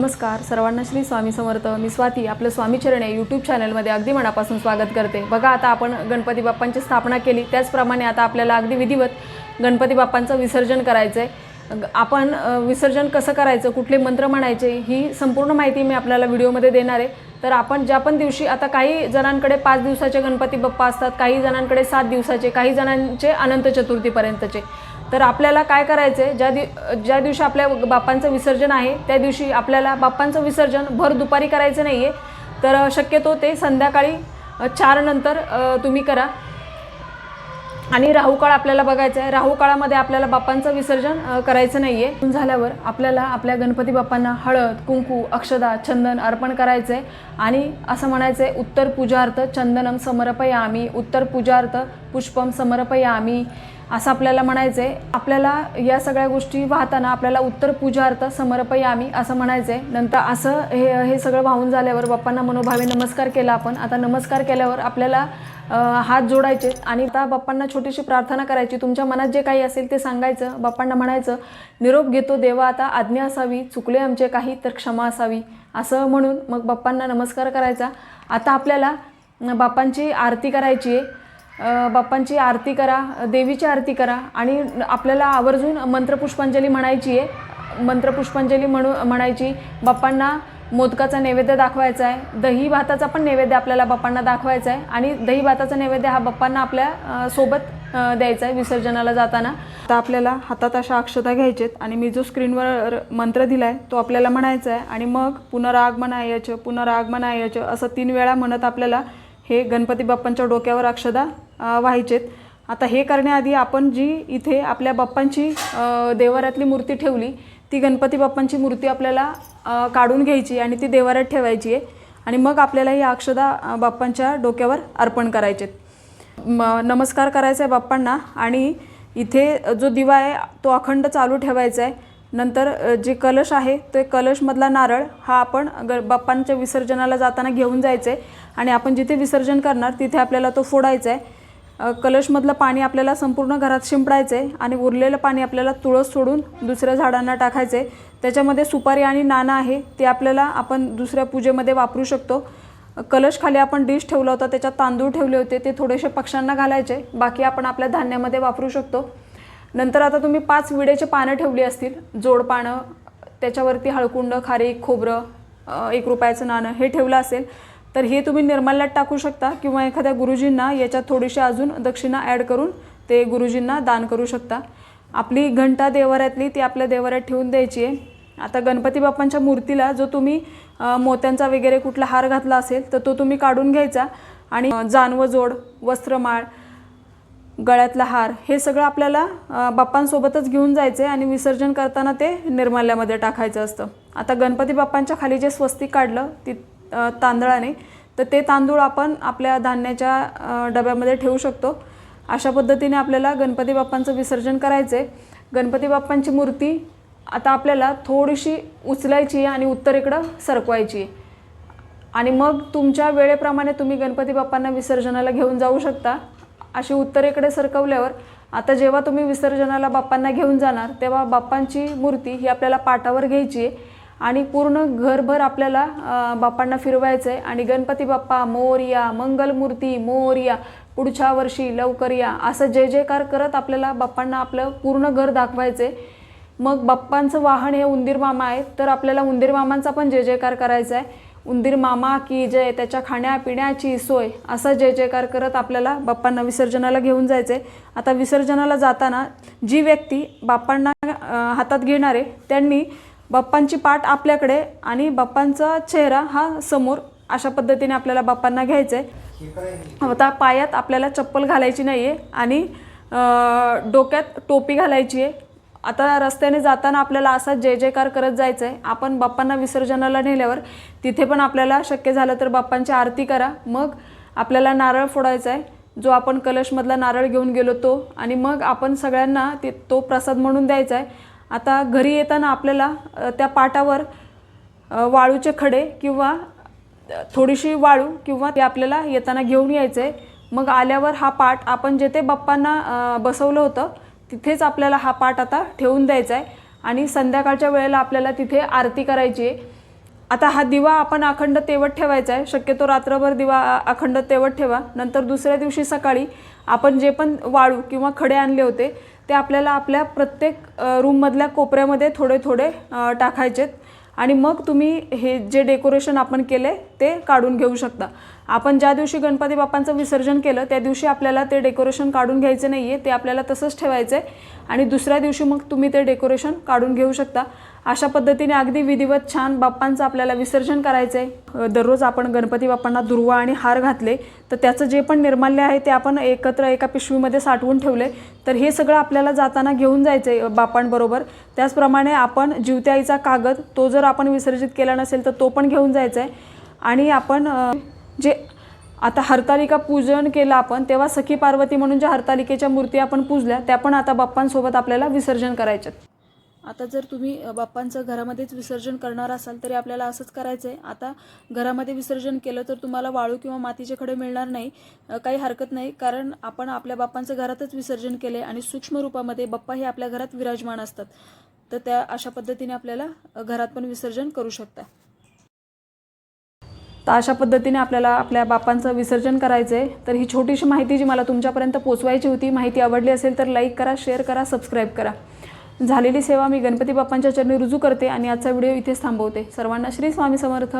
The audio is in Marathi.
नमस्कार सर्वांना श्री स्वामी समर्थ. मी स्वाती आपलं स्वामीचरण आहे यूट्यूब चॅनलमध्ये अगदी मनापासून स्वागत करते. बघा आता आपण गणपती बाप्पांची स्थापना केली. त्याचप्रमाणे आता आपल्याला अगदी विधिवत गणपती बाप्पांचं विसर्जन करायचं आहे आपण विसर्जन कसं करायचं कुठले मंत्र म्हणायचे ही संपूर्ण माहिती मी आपल्याला व्हिडिओमध्ये देणार आहे. तर आपण ज्या पण दिवशी आता काही जणांकडे पाच दिवसाचे गणपती बाप्पा असतात काही जणांकडे सात दिवसाचे काही जणांचे अनंत चतुर्थीपर्यंतचे. तर आपल्याला काय करायचं आहे ज्या दि ज्या दिवशी आपल्या बाप्पांचं विसर्जन आहे त्या दिवशी आपल्याला बाप्पांचं विसर्जन भर दुपारी करायचं नाही आहे तर शक्यतो ते संध्याकाळी चार नंतर तुम्ही करा. आणि राहुकाळ आपल्याला बघायचं आहे राहू काळामध्ये आपल्याला बाप्पांचं विसर्जन करायचं नाही आहे झाल्यावर आपल्याला आपल्या गणपती बाप्पांना हळद कुंकू अक्षदा चंदन अर्पण करायचं आहे आणि असं म्हणायचं आहे उत्तर पूजार्थ चंदनम समर्पयामी उत्तर पूजार्थ पुष्पम समर्पयामी असं आपल्याला म्हणायचं आहे आपल्याला या सगळ्या गोष्टी वाहताना आपल्याला उत्तर पूजार्थ समर्पयामी असं म्हणायचं आहे नंतर असं हे हे सगळं वाहून झाल्यावर बाप्पांना मनोभावे नमस्कार केला आपण. आता नमस्कार केल्यावर आपल्याला हात जोडायचे आणि आता बाप्पांना छोटीशी प्रार्थना करायची. तुमच्या मनात जे काही असेल ते सांगायचं. बाप्पांना म्हणायचं निरोप घेतो देवा आता आज्ञा असावी चुकले आमचे काही तर क्षमा असावी. असं म्हणून मग बाप्पांना नमस्कार करायचा. आता आपल्याला बाप्पांची आरती करायची आहे. बाप्पांची आरती करा देवीची आरती करा आणि आपल्याला आवर्जून मंत्रपुष्पांजली म्हणायची आहे. मंत्रपुष्पांजली म्हणू म्हणायची बाप्पांना मोदकाचा नैवेद्य दाखवायचा आहे. दही भाताचा पण नैवेद्य आपल्याला बाप्पांना दाखवायचा आहे. आणि दही भाताचा नैवेद्य हा बाप्पांना आपल्यासोबत द्यायचा आहे विसर्जनाला जाताना. आता आपल्याला हातात अशा अक्षता घ्यायचेत आणि मी जो स्क्रीनवर मंत्र दिला आहे तो आपल्याला म्हणायचा आहे. आणि मग पुनरागमनायच पुनरागमनायच असं तीन वेळा म्हणत आपल्याला हे गणपती बाप्पांच्या डोक्यावर अक्षदा व्हायचेत. आता हे करण्याआधी आपण जी इथे आपल्या बाप्पांची देवारातली मूर्ती ठेवली ती गणपती बाप्पांची मूर्ती आपल्याला काढून घ्यायची आणि ती देवारात ठेवायची आहे. आणि मग आपल्याला ही अक्षदा बाप्पांच्या डोक्यावर अर्पण करायचेत. म नमस्कार करायचा आहे बाप्पांना. आणि इथे जो दिवा आहे तो अखंड चालू ठेवायचा आहे नंतर जे कलश आहे ते कलशमधला नारळ हा आपण ग बाप्पांच्या विसर्जनाला जाताना घेऊन जायचं आहे आणि आपण जिथे विसर्जन करणार तिथे आपल्याला तो फोडायचा आहे कलशमधलं पाणी आपल्याला संपूर्ण घरात शिंपडायचं आहे आणि उरलेलं पाणी आपल्याला तुळस सोडून दुसऱ्या झाडांना टाकायचं. आहे त्याच्यामध्ये सुपारी आणि नाणं आहे ते आपल्याला आपण दुसऱ्या पूजेमध्ये वापरू शकतो. कलश खाली आपण डिश ठेवला होता त्याच्यात तांदूळ ठेवले होते ते थोडेसे पक्ष्यांना घालायचे बाकी आपण आपल्या धान्यामध्ये वापरू शकतो. नंतर आता तुम्ही पाच विड्याचे पानं ठेवली असतील जोड पानं त्याच्यावरती हळकुंड खारीक खोबरं एक रुपयाचं नाणं हे ठेवलं असेल तर हे तुम्ही निर्माल्यात टाकू शकता किंवा एखाद्या गुरुजींना याच्यात थोडीशी अजून दक्षिणा ॲड करून ते गुरुजींना दान करू शकता. आपली घंटा देवाऱ्यातली ती आपल्या देवाऱ्यात ठेवून द्यायची आहे. आता गणपती बाप्पांच्या मूर्तीला जो तुम्ही मोत्यांचा वगैरे कुठला हार घातला असेल तर तो तुम्ही काढून घ्यायचा आणि अ, जानवं जोड वस्त्रमाळ गळ्यातला हार हे सगळं आपल्याला बाप्पांसोबतच घेऊन जायचं आहे आणि विसर्जन करताना ते निर्माल्यामध्ये टाकायचं असतं. आता गणपती बाप्पांच्या खाली जे स्वस्तिक काढलं ती तांदळाने तर ते तांदूळ आपण आपल्या धान्याच्या डब्यामध्ये ठेवू शकतो. अशा पद्धतीने आपल्याला गणपती बाप्पांचं विसर्जन करायचं आहे गणपती बाप्पांची मूर्ती आता आपल्याला थोडीशी उचलायची आहे आणि उत्तरेकडं सरकवायची आहे आणि मग तुमच्या वेळेप्रमाणे तुम्ही गणपती बाप्पांना विसर्जनाला घेऊन जाऊ शकता. अशी उत्तरेकडे सरकवल्यावर आता जेव्हा तुम्ही विसर्जनाला बाप्पांना घेऊन जाणार तेव्हा बाप्पांची मूर्ती ही आपल्याला पाटावर घ्यायची आहे आणि पूर्ण घरभर आपल्याला बाप्पांना फिरवायचं आहे आणि गणपती बाप्पा मोरया मंगलमूर्ती मोरया पुढच्या वर्षी लवकर या. असं जय जयकार करत आपल्याला बाप्पांना आपलं पूर्ण घर दाखवायचं आहे मग बाप्पांचं वाहन हे उंदीर मामा आहे तर आपल्याला उंदीर मामांचा पण जय जयकार करायचा आहे उंदीर मामा की जय त्याच्या खाण्यापिण्याची सोय असा जय जयकार करत आपल्याला बाप्पांना विसर्जनाला घेऊन जायचं आहे आता विसर्जनाला जाताना जी व्यक्ती बाप्पांना हातात घेणार आहे त्यांनी बाप्पांची पाठ आपल्याकडे आणि बाप्पांचा चेहरा हा समोर अशा पद्धतीने आपल्याला बाप्पांना घ्यायचं आहे आता पायात आपल्याला चप्पल घालायची नाही आहे आणि डोक्यात टोपी घालायची आहे आता रस्त्याने जाताना आपल्याला असा जय जयकार करत जायचं आहे आपण बाप्पांना विसर्जनाला नेल्यावर तिथे पण आपल्याला शक्य झालं तर बाप्पांची आरती करा. मग आपल्याला नारळ फोडायचा आहे जो आपण कलशमधला नारळ घेऊन गेलो तो. आणि मग आपण सगळ्यांना ते तो प्रसाद म्हणून द्यायचा आहे आता घरी येताना आपल्याला त्या पाटावर वाळूचे खडे किंवा थोडीशी वाळू किंवा ते आपल्याला येताना घेऊन यायचं आहे मग आल्यावर हा पाठ आपण जेथे बाप्पांना बसवलं होतं तिथेच आपल्याला हा पाठ आता ठेवून द्यायचा आहे आणि संध्याकाळच्या वेळेला आपल्याला तिथे आरती करायची आहे आता हा दिवा आपण अखंड तेवत ठेवायचा आहे. शक्यतो रात्रभर दिवा अखंड तेवत ठेवा. नंतर दुसऱ्या दिवशी सकाळी आपण जे पण वाळू किंवा खडे आणले होते ते आपल्याला आपल्या प्रत्येक रूममधल्या कोपऱ्यामध्ये थोडे थोडे टाकायचेत आणि मग तुम्ही हे जे डेकोरेशन आपण केले ते काढून घेऊ शकता. आपण ज्या दिवशी गणपती बाप्पांचं विसर्जन केलं त्या दिवशी आपल्याला ते डेकोरेशन काढून घ्यायचे नाही आहे ते आपल्याला तसंच ठेवायचं आहे आणि दुसऱ्या दिवशी मग तुम्ही ते डेकोरेशन काढून घेऊ शकता. अशा पद्धतीने अगदी विधिवत छान बाप्पांचं आपल्याला विसर्जन करायचं आहे दररोज आपण गणपती बाप्पांना दुर्वा आणि हार घातले तर त्याचं जे पण निर्माल्य आहे ते आपण एकत्र एका पिशवीमध्ये साठवून ठेवले तर हे सगळं आपल्याला जाताना घेऊन जायचं आहे बाप्पांबरोबर. त्याचप्रमाणे आपण जीवत्याईचा कागद तो जर आपण विसर्जित केला नसेल तर तो पण घेऊन जायचा आहे आणि आपण जे आता हरतालिका पूजन केलं आपण तेव्हा सखी पार्वती म्हणून ज्या हरतालिकेच्या मूर्ती आपण पूजल्या त्या पण आता बाप्पांसोबत आपल्याला विसर्जन करायच्यात. आता जर तुम्ही बाप्पांचं घरामध्येच विसर्जन करणार असाल तरी आपल्याला असंच करायचं आहे आता घरामध्ये विसर्जन केलं तर तुम्हाला वाळू किंवा मातीचे खडे मिळणार नाही काही हरकत नाही. कारण आपण आपल्या बाप्पांचं घरातच विसर्जन केले आणि सूक्ष्म रूपामध्ये बाप्पा हे आपल्या घरात विराजमान असतात. तर त्या अशा पद्धतीने आपल्याला घरात पण विसर्जन करू शकता. तर अशा पद्धतीने आपल्याला आपल्या बाप्पांचं विसर्जन करायचं आहे तर ही छोटीशी माहिती जी मला तुमच्यापर्यंत पोचवायची होती माहिती आवडली असेल तर लाईक करा शेअर करा सबस्क्राईब करा. झालेली सेवा मी गणपती बाप्पांच्या चरणी रुजू करते आणि आजचा व्हिडिओ इथेच थांबवते. सर्वांना श्री स्वामी समर्थ.